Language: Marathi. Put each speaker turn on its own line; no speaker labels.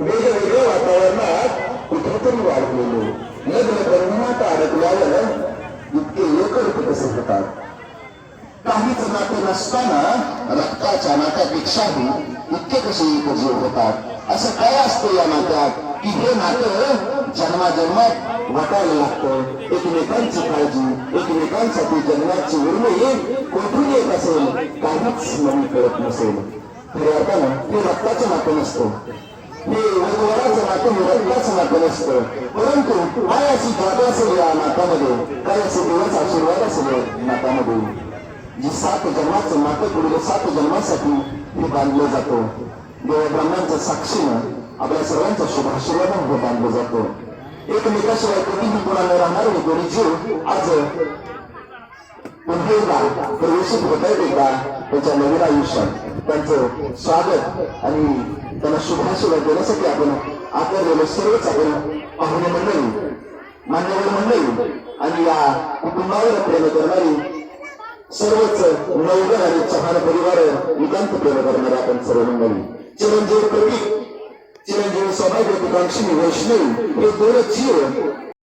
वेगवेगळ्या वातावरणात कुठेतरी वाढलेले. लग्न बंधनात अडकल्यावर इतके एकरूप कसे होतात काहीच नाते नसताना रक्ताच्या नात्यापेक्षाही इतके कसे एकजीव होतात? असं काय असतं या नात्यात? की हे नातं जन्माजन्मात वाटायला लागतं. एकमेकांची काळजी एकमेकांसाठी जन्माची उर्मी कोठून येत असेल? काहीच नवी कळत नसेल. खऱ्या अर्थानं हे रक्ताचं नातं नसतं. हे वधूवराचं नातं हे रक्ताचं नातं नसतं परंतु काय अशी जागा असेल या नात्यामध्ये काय असे दिवस आशीर्वाद असेल या नात्यामध्ये जी सात जन्माचं नातं पुढील सात जन्मासाठी हे बांधलं जातो देव ब्रह्मांच्या साक्षीनं आपल्या सर्वांचा शुभ आशीर्वाद बांधलं जातो एकमेकाशिवाय कधीही कोणाला राहणार नाही कोणी जीव आज पुन्हा एकदा प्रवेशित होत आहेत एकदा त्यांच्या नवीन आयुष्यात त्यांचं स्वागत आणि त्यांना शुभाशुभा देण्यासाठी आपण आकारलेलं सर्वच आपण पाहुणे मंडळी मान्यवर मंडळी आणि या कुटुंबावर प्रेम करणारी सर्वच नवगर आणि चव्हाण परिवार नितांत प्रेम करणारे आपण सर्व मंडळी चिरंजीव प्रतीक चिरंजीव सौभाग्य पिकांक्षी वैष्णवी हे दोन जीव